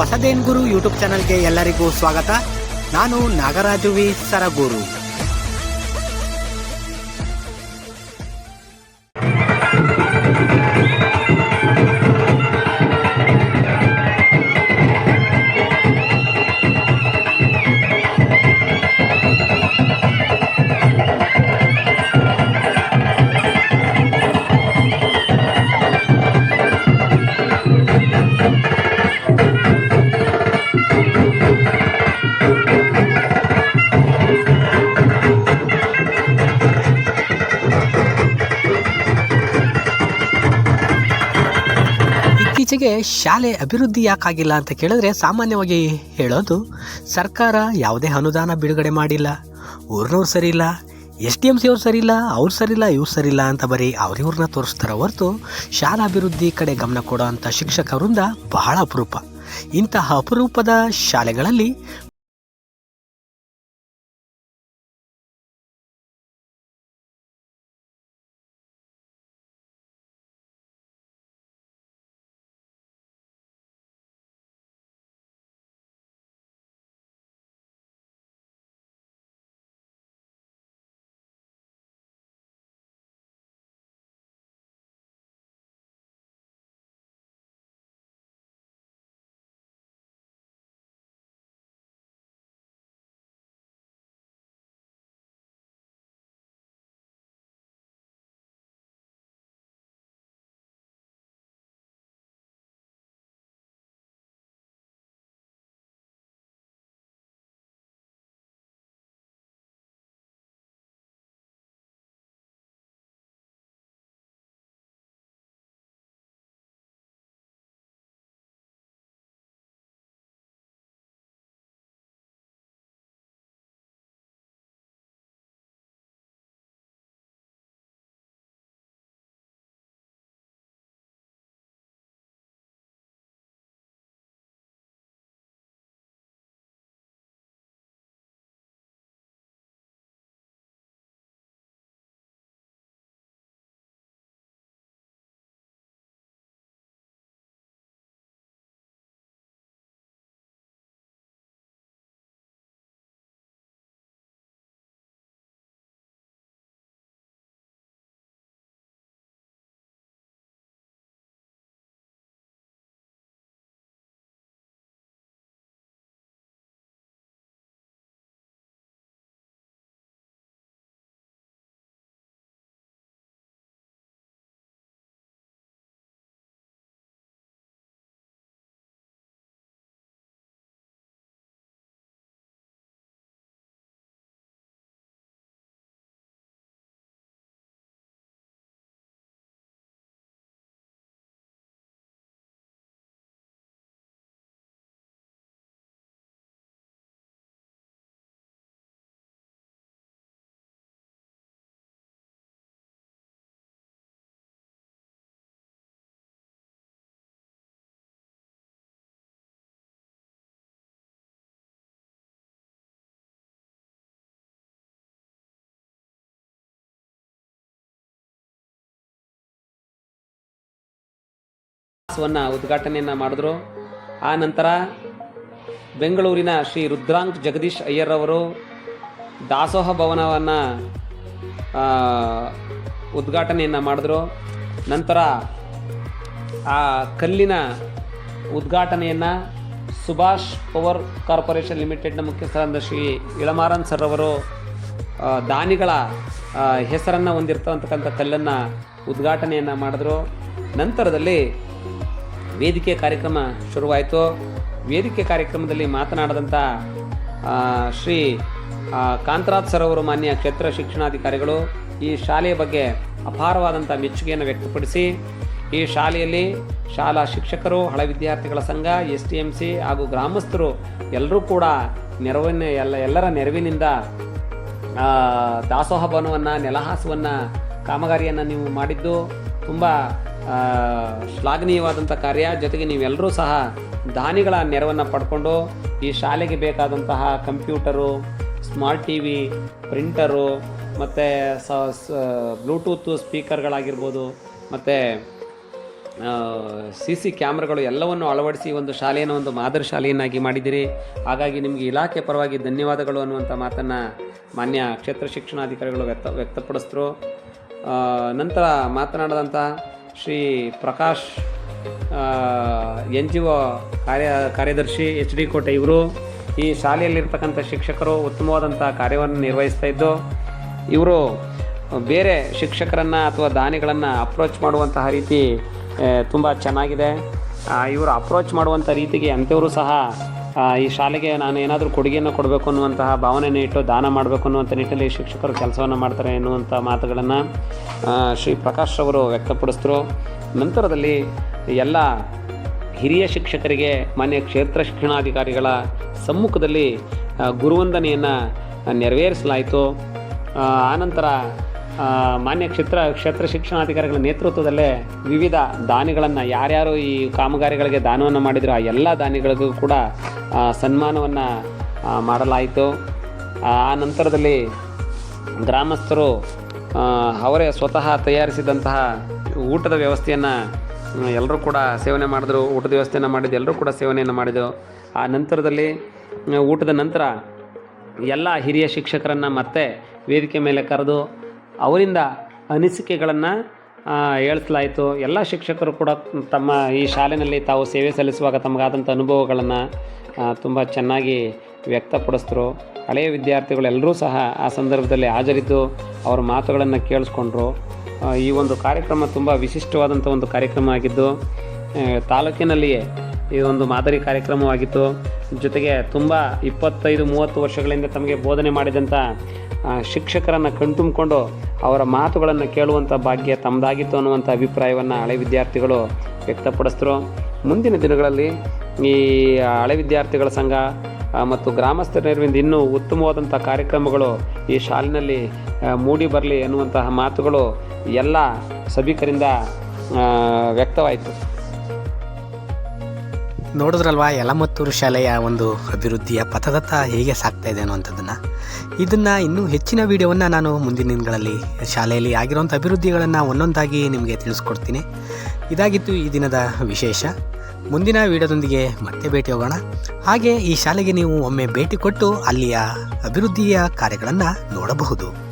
ಹೊಸದೇನ್ ಗುರು YouTube ಚಾನಲ್ಗೆ ಎಲ್ಲರಿಗೂ ಸ್ವಾಗತ. ನಾನು ನಾಗರಾಜು ವಿ. ಸರಗೂರು. ಇತ್ತೀಚೆಗೆ ಶಾಲೆ ಅಭಿವೃದ್ಧಿ ಯಾಕಾಗಿಲ್ಲ ಅಂತ ಕೇಳಿದ್ರೆ ಸಾಮಾನ್ಯವಾಗಿ ಹೇಳೋದು, ಸರ್ಕಾರ ಯಾವುದೇ ಅನುದಾನ ಬಿಡುಗಡೆ ಮಾಡಿಲ್ಲ. ಊರಿನವ್ರು ಸರಿ ಇಲ್ಲ ಎಸ್ ಡಿ ಎಂ ಸಿ ಅವ್ರು ಸರಿ ಇಲ್ಲ ಅವ್ರು ಸರಿ ಇಲ್ಲ ಇವ್ರು ಸರಿ ಇಲ್ಲ ಅಂತ ಬರೀ ಅವ್ರಿವ್ರನ್ನ ತೋರಿಸ್ತಾರೆ ಹೊರತು ಶಾಲಾ ಅಭಿವೃದ್ಧಿ ಕಡೆ ಗಮನ ಕೊಡೋ ಅಂಥ ಶಿಕ್ಷಕ ವೃಂದ ಬಹಳ ಅಪರೂಪ. ಇಂತಹ ಅಪರೂಪದ ಶಾಲೆಗಳಲ್ಲಿ ವನ್ನು ಉದ್ಘಾಟನೆಯನ್ನು ಮಾಡಿದ್ರು. ಆ ನಂತರ ಬೆಂಗಳೂರಿನ ಶ್ರೀ ರುದ್ರಾಂಕ್ ಜಗದೀಶ್ ಅಯ್ಯರ್ ಅವರು ದಾಸೋಹ ಭವನವನ್ನು ಉದ್ಘಾಟನೆಯನ್ನು ಮಾಡಿದ್ರು. ನಂತರ ಆ ಕಲ್ಲಿನ ಉದ್ಘಾಟನೆಯನ್ನು ಸುಭಾಷ್ ಪವರ್ ಕಾರ್ಪೊರೇಷನ್ ಲಿಮಿಟೆಡ್ನ ಮುಖ್ಯಸ್ಥರಾದ ಶ್ರೀ ಇಳಮಾರನ್ ಸರ್ ಅವರು ದಾನಿಗಳ ಹೆಸರನ್ನು ಹೊಂದಿರ್ತಕ್ಕಂಥ ಕಲ್ಲನ್ನು ಉದ್ಘಾಟನೆಯನ್ನು ಮಾಡಿದ್ರು. ನಂತರದಲ್ಲಿ ವೇದಿಕೆ ಕಾರ್ಯಕ್ರಮ ಶುರುವಾಯಿತು. ವೇದಿಕೆ ಕಾರ್ಯಕ್ರಮದಲ್ಲಿ ಮಾತನಾಡಿದಂಥ ಶ್ರೀ ಕಾಂತರಾಜ್ ಸರ್ ಅವರು ಮಾನ್ಯ ಕ್ಷೇತ್ರ ಶಿಕ್ಷಣಾಧಿಕಾರಿಗಳು ಈ ಶಾಲೆಯ ಬಗ್ಗೆ ಅಪಾರವಾದಂಥ ಮೆಚ್ಚುಗೆಯನ್ನು ವ್ಯಕ್ತಪಡಿಸಿ, ಈ ಶಾಲೆಯಲ್ಲಿ ಶಾಲಾ ಶಿಕ್ಷಕರು, ಹಳ ವಿದ್ಯಾರ್ಥಿಗಳ ಸಂಘ, ಎಸ್ ಟಿ ಎಂ ಸಿ ಹಾಗೂ ಗ್ರಾಮಸ್ಥರು ಎಲ್ಲರೂ ಕೂಡ ನೆರವಿನ, ಎಲ್ಲ, ಎಲ್ಲರ ನೆರವಿನಿಂದ ದಾಸೋಹ ಭವನವನ್ನು, ನೆಲಹಾಸವನ್ನು ಕಾಮಗಾರಿಯನ್ನು ನೀವು ಮಾಡಿದ್ದು ತುಂಬ ಶ್ಲಾಘನೀಯವಾದಂಥ ಕಾರ್ಯ. ಜೊತೆಗೆ ನೀವೆಲ್ಲರೂ ಸಹ ದಾನಿಗಳ ನೆರವನ್ನು ಪಡ್ಕೊಂಡು ಈ ಶಾಲೆಗೆ ಬೇಕಾದಂತಹ computer, smart T V, printer, ಮತ್ತು ಸ ಬ್ಲೂಟೂತ್ ಸ್ಪೀಕರ್ಗಳಾಗಿರ್ಬೋದು, ಮತ್ತು ಸಿ ಸಿ ಕ್ಯಾಮ್ರಾಗಳು ಎಲ್ಲವನ್ನು ಅಳವಡಿಸಿ ಒಂದು ಶಾಲೆಯನ್ನು ಒಂದು ಮಾದರಿ ಶಾಲೆಯನ್ನಾಗಿ ಮಾಡಿದ್ದೀರಿ. ಹಾಗಾಗಿ ನಿಮಗೆ ಇಲಾಖೆ ಪರವಾಗಿ ಧನ್ಯವಾದಗಳು ಅನ್ನುವಂಥ ಮಾತನ್ನು ಮಾನ್ಯ ಕ್ಷೇತ್ರ ಶಿಕ್ಷಣಾಧಿಕಾರಿಗಳು ವ್ಯಕ್ತ, ವ್ಯಕ್ತಪಡಿಸಿದ್ರು. ನಂತರ ಮಾತನಾಡಿದಂಥ Shri Prakash N G O ಕಾರ್ಯ, ಕಾರ್ಯದರ್ಶಿ ಎಚ್ ಡಿ ಕೋಟೆ ಇವರು. ಈ ಶಾಲೆಯಲ್ಲಿರ್ತಕ್ಕಂಥ ಶಿಕ್ಷಕರು ಉತ್ತಮವಾದಂಥ ಕಾರ್ಯವನ್ನು ನಿರ್ವಹಿಸ್ತಾ ಇದ್ದು, ಇವರು ಬೇರೆ ಶಿಕ್ಷಕರನ್ನು ಅಥವಾ ದಾನಿಗಳನ್ನು ಅಪ್ರೋಚ್ ಮಾಡುವಂತಹ ರೀತಿ ತುಂಬ ಚೆನ್ನಾಗಿದೆ. ಇವರು ಅಪ್ರೋಚ್ ಮಾಡುವಂಥ ರೀತಿಗೆ ಅಂಥವರು ಸಹ ಈ ಶಾಲೆಗೆ ನಾನು ಏನಾದರೂ ಕೊಡುಗೆಯನ್ನು ಕೊಡಬೇಕು ಅನ್ನುವಂತಹ ಭಾವನೆಯನ್ನು ಇಟ್ಟು ದಾನ ಮಾಡಬೇಕು ಅನ್ನುವಂಥ ನಿಟ್ಟಿನಲ್ಲಿ ಶಿಕ್ಷಕರು ಕೆಲಸವನ್ನು ಮಾಡ್ತಾರೆ ಎನ್ನುವಂಥ ಮಾತುಗಳನ್ನು ಶ್ರೀ ಪ್ರಕಾಶ್ ಅವರು ವ್ಯಕ್ತಪಡಿಸಿದ್ರು. ನಂತರದಲ್ಲಿ ಎಲ್ಲ ಹಿರಿಯ ಶಿಕ್ಷಕರಿಗೆ, ಮಾನ್ಯ ಕ್ಷೇತ್ರ ಶಿಕ್ಷಣಾಧಿಕಾರಿಗಳ ಸಮ್ಮುಖದಲ್ಲಿ ಗುರುವಂದನೆಯನ್ನು ನೆರವೇರಿಸಲಾಯಿತು. ಆನಂತರ ಮಾನ್ಯ ಕ್ಷೇತ್ರ ಕ್ಷೇತ್ರ ಶಿಕ್ಷಣಾಧಿಕಾರಿಗಳ ನೇತೃತ್ವದಲ್ಲೇ ವಿವಿಧ ದಾನಿಗಳನ್ನು ಯಾರ್ಯಾರು ಈ ಕಾಮಗಾರಿಗಳಿಗೆ ದಾನವನ್ನು ಮಾಡಿದ್ರು, ಆ ಎಲ್ಲ ದಾನಿಗಳಿಗೂ ಕೂಡ ಸನ್ಮಾನವನ್ನು ಮಾಡಲಾಯಿತು. ಆ ನಂತರದಲ್ಲಿ ಗ್ರಾಮಸ್ಥರು ಅವರೇ ಸ್ವತಃ ತಯಾರಿಸಿದಂತಹ ಊಟದ ವ್ಯವಸ್ಥೆಯನ್ನು ಎಲ್ಲರೂ ಕೂಡ ಸೇವನೆ ಮಾಡಿದ್ರು. ಊಟದ ವ್ಯವಸ್ಥೆಯನ್ನು ಮಾಡಿದ್ದು ಎಲ್ಲರೂ ಕೂಡ ಸೇವನೆಯನ್ನು ಮಾಡಿದರು. ಆ ನಂತರದಲ್ಲಿ ಊಟದ ನಂತರ ಎಲ್ಲ ಹಿರಿಯ ಶಿಕ್ಷಕರನ್ನು ಮತ್ತೆ ವೇದಿಕೆ ಮೇಲೆ ಕರೆದು ಅವರಿಂದ ಅನಿಸಿಕೆಗಳನ್ನು ಹೇಳ್ತಲಾಯಿತು. ಎಲ್ಲ ಶಿಕ್ಷಕರು ಕೂಡ ತಮ್ಮ ಈ ಶಾಲೆಯಲ್ಲಿ ತಾವು ಸೇವೆ ಸಲ್ಲಿಸುವಾಗ ತಮಗಾದಂಥ ಅನುಭವಗಳನ್ನು ತುಂಬ ಚೆನ್ನಾಗಿ ವ್ಯಕ್ತಪಡಿಸಿದ್ರು. ಹಳೆಯ ವಿದ್ಯಾರ್ಥಿಗಳೆಲ್ಲರೂ ಸಹ ಆ ಸಂದರ್ಭದಲ್ಲಿ ಹಾಜರಿದ್ದು ಅವರ ಮಾತುಗಳನ್ನು ಕೇಳಿಸ್ಕೊಂಡ್ರು. ಈ ಒಂದು ಕಾರ್ಯಕ್ರಮ ತುಂಬ ವಿಶಿಷ್ಟವಾದಂಥ ಒಂದು ಕಾರ್ಯಕ್ರಮ ಆಗಿದ್ದು ತಾಲೂಕಿನಲ್ಲಿಯೇ ಈ ಒಂದು ಮಾದರಿ ಕಾರ್ಯಕ್ರಮವಾಗಿತ್ತು. ಜೊತೆಗೆ ತುಂಬ ಇಪ್ಪತ್ತೈದು, ಮೂವತ್ತು ವರ್ಷಗಳಿಂದ ತಮಗೆ ಬೋಧನೆ ಮಾಡಿದಂಥ ಶಿಕ್ಷಕರನ್ನು ಕಣ್ತುಂಬಿಕೊಂಡು ಅವರ ಮಾತುಗಳನ್ನು ಕೇಳುವಂಥ ಭಾಗ್ಯ ತಮ್ಮದಾಗಿತ್ತು ಅನ್ನುವಂಥ ಅಭಿಪ್ರಾಯವನ್ನು ಹಳೆ ವಿದ್ಯಾರ್ಥಿಗಳು ವ್ಯಕ್ತಪಡಿಸಿದ್ರು. ಮುಂದಿನ ದಿನಗಳಲ್ಲಿ ಈ ಹಳೆ ವಿದ್ಯಾರ್ಥಿಗಳ ಸಂಘ ಮತ್ತು ಗ್ರಾಮಸ್ಥರ ನೆರವಿಂದ ಇನ್ನೂ ಉತ್ತಮವಾದಂಥ ಕಾರ್ಯಕ್ರಮಗಳು ಈ ಶಾಲಿನಲ್ಲಿ ಮೂಡಿ ಬರಲಿ ಎನ್ನುವಂತಹ ಮಾತುಗಳು ಎಲ್ಲ ಸಭಿಕರಿಂದ ವ್ಯಕ್ತವಾಯಿತು. ನೋಡಿದ್ರಲ್ವಾ ಯಲಮತ್ತೂರು ಶಾಲೆಯ ಒಂದು ಅಭಿವೃದ್ಧಿಯ ಪಥದತ್ತ ಹೇಗೆ ಸಾಗ್ತಾ ಇದೆ ಅನ್ನುವಂಥದ್ದನ್ನು. ಇದನ್ನು ಇನ್ನೂ ಹೆಚ್ಚಿನ ವಿಡಿಯೋವನ್ನು ನಾನು ಮುಂದಿನ ದಿನಗಳಲ್ಲಿ ಶಾಲೆಯಲ್ಲಿ ಆಗಿರುವಂಥ ಅಭಿವೃದ್ಧಿಗಳನ್ನು ಒಂದೊಂದಾಗಿ ನಿಮಗೆ ತಿಳಿಸ್ಕೊಡ್ತೀನಿ. ಇದಾಗಿತ್ತು ಈ ದಿನದ ವಿಶೇಷ. ಮುಂದಿನ ವಿಡಿಯೋದೊಂದಿಗೆ ಮತ್ತೆ ಭೇಟಿ ಹೋಗೋಣ. ಹಾಗೆ ಈ ಶಾಲೆಗೆ ನೀವು ಒಮ್ಮೆ ಭೇಟಿ ಕೊಟ್ಟು ಅಲ್ಲಿಯ ಅಭಿವೃದ್ಧಿಯ ಕಾರ್ಯಗಳನ್ನು ನೋಡಬಹುದು.